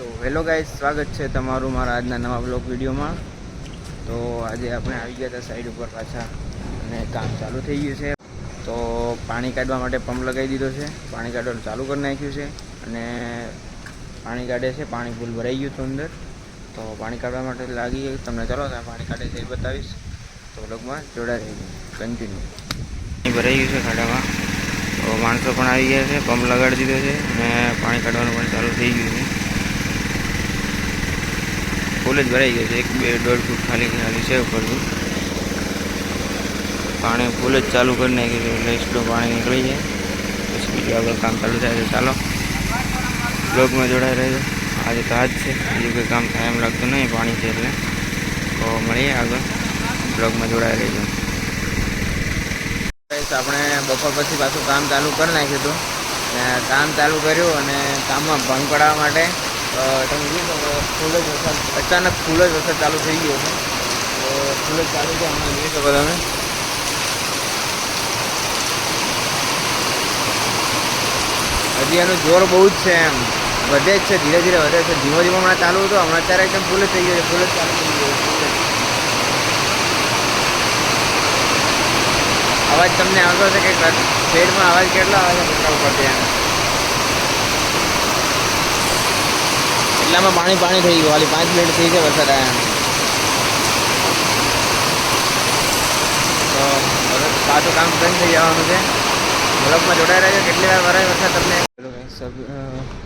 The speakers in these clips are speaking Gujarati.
તો હેલો ગાઈઝ સ્વાગત છે તમારું મારા આજના નવા બ્લોગ વિડીયોમાં. તો આજે આપણે આવી ગયા હતા સાઈડ ઉપર પાછા અને કામ ચાલુ થઈ ગયું છે. તો પાણી કાઢવા માટે પંપ લગાવી દીધો છે. પાણી કાઢવાનું ચાલુ કરી નાખ્યું છે અને પાણી કાઢે છે. પાણી ફૂલ ભરાઈ ગયું હતું અંદર. તો પાણી કાઢવા માટે લાગી તમને ચાલો ત્યાં પાણી કાઢે છે એ બતાવીશ. તો બ્લોગમાં જોડાઈ ગયું કન્ટિન્યુ પાણી ભરાઈ ગયું છે ખાડામાં. તો માણસો પણ આવી ગયા છે. પંપ લગાડી દીધો છે અને પાણી કાઢવાનું પણ ચાલુ થઈ ગયું છે. ફૂલ જ ભરાઈ ગયું છે. એક, બે, દોઢ ફૂટ ખાલી ખાલી છે ઉપરથી. પાણી ફૂલ જ ચાલુ કરી નાખ્યું છે. એટલે પાણી નીકળી જાય. પછી બીજું આગળ કામ ચાલુ થાય છે ચાલો. બ્લોગમાં જોડાઈ રહેજો. આજે તો આજ છે. બીજું કોઈ કામ થાય એમ લાગતું નહીં, પાણી છે એટલે. તો મળીએ આગળ. બ્લોગમાં જોડાઈ રહેજો. આપણે બપોર પછી પાછું કામ ચાલુ કરી નાખ્યું હતું. કામ ચાલુ કર્યું અને કામમાં ભંગ પડાવવા માટે તમે જ વરસાદ, અચાનક ફૂલ જ વરસાદ ચાલુ થઈ ગયો છે. ફૂલ જ ચાલુ છે, હમણાં જોઈ શકો તમે હજી એનું જોર બહુ જ છે એમ. વધે જ છે, ધીરે ધીરે વધે છે. ધીમો ધીમો હમણાં ચાલુ હતું, હમણાં અત્યારે એકદમ ફૂલ જ થઈ ગયો છે ફૂલ જ ચાલુ થઈ ગયો છે અવાજ તમને આવતો હશે કે શેડમાં અવાજ કેટલો આવે છે પતરા ઉપરથી એમ. એટલામાં પાણી પાણી થઈ ગયું. ખાલી પાંચ મિનિટ થઈ છે વરસાદ આવ્યા તો પાછું કામ બંધ થઈ જવાનું છે. બ્લોકમાં જોડાઈ રહેજો. કેટલી વાર વરાય વરસાદ તમને? સબ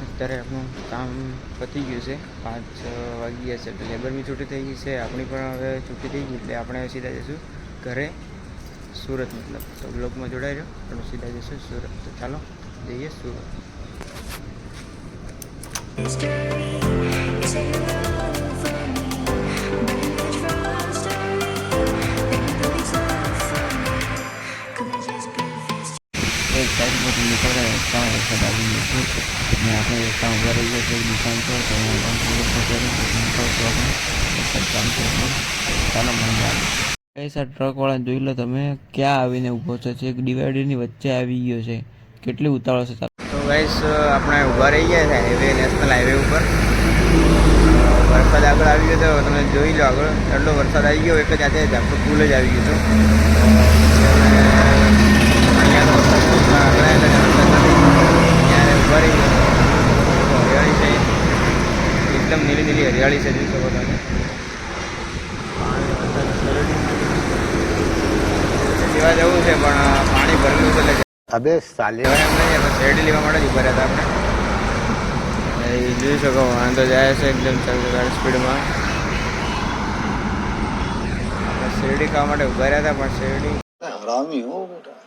અત્યારે આપણું કામ પતી ગયું છે. પાંચ વાગી ગયા છે એટલે લેબરની છૂટી થઈ ગઈ છે. આપણી પણ હવે છૂટી થઈ ગઈ એટલે આપણે સીધા જઈશું ઘરે સુરત મતલબ. તો બ્લોકમાં જોડાઈ રહ્યો. પણ સીધા જઈશું સુરત. તો ચાલો જઈએ સુરત. એક સાઈડ નીકળે રસ્તામાં વરસાદ આવી ગયો છે અને આપણે ઊભા રહી ગયા દુકાન પર તો અહીંયા પણ થોડુંક વધારે નીકળતો આપણે વરસાદ ચાલુ ચાલો મને એ સર ટ્રકવાળા જોઈ લો તમે, ક્યાં આવીને ઊભો છે? છેક ડિવાઈડરની વચ્ચે આવી ગયો છે. કેટલી ઉતાવળ છે તો ગાઈસ આપણે ઊભા રહી ગયા છે હાઈવે નેશનલ હાઈવે ઉપર. વરસાદ આગળ આવી ગયો તો તમે જોઈ લો આગળ. એટલો વરસાદ આવી ગયો એક જ આજે આપણો પુલ જ આવી ગયો હરિયાળી છે. એકદમ નીલી નીલી હરિયાળી છે જોઈ શકો તમે. લેવા જવું છે પણ પાણી ભરેલું છે એટલે અબે સાલે. શેરડી લેવા માટે જ ઊભા રહ્યા હતા આપણે. એ જોઈ શકો વાંધો જાય છે એકદમ ચાલુ સ્પીડમાં. શેરડી ખાવા માટે ઊભા રહ્યા હતા પણ શેરડી હરામી હો બેટા.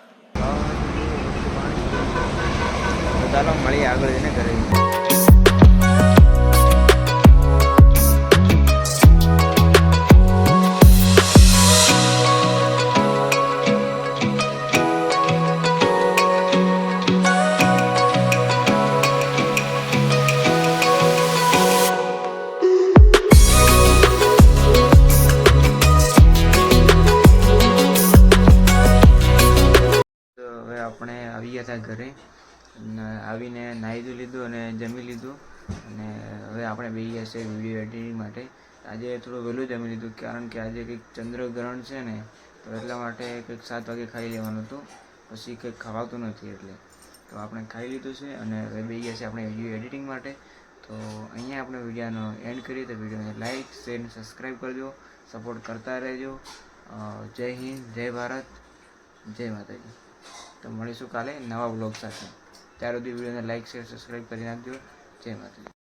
ચાલો મળીએ આગળ જઈને ઘરે. ગયા હતા ઘરે. આવીને નાહી લીધું અને જમી લીધું. અને હવે આપણે બે ગયા છે વીડિયો એડિટિંગ માટે. આજે થોડું વહેલું જમી લીધું, કારણ કે આજે કંઈક ચંદ્રગ્રહણ છે ને, તો એટલા માટે કંઈક સાત વાગે ખાઈ લેવાનું હતું. પછી કંઈક ખવાતું નથી એટલે. તો આપણે ખાઈ લીધું છે અને હવે બે ગયા છે આપણે વીડિયો એડિટિંગ માટે. તો અહીંયા આપણે વિડીયોનો એન્ડ કરીએ તો વિડીયોને લાઇક શેર અને સબસ્ક્રાઈબ કરજો. સપોર્ટ કરતા રહેજો. જય હિન્દ, જય ભારત, જય માતાજી. તો મળીશું કાલે નવા બ્લોગ સાથે. ત્યાર સુધી વિડીયોને લાઇક શેર, સબસ્ક્રાઈબ કરી નાખજો. જય માતાજી.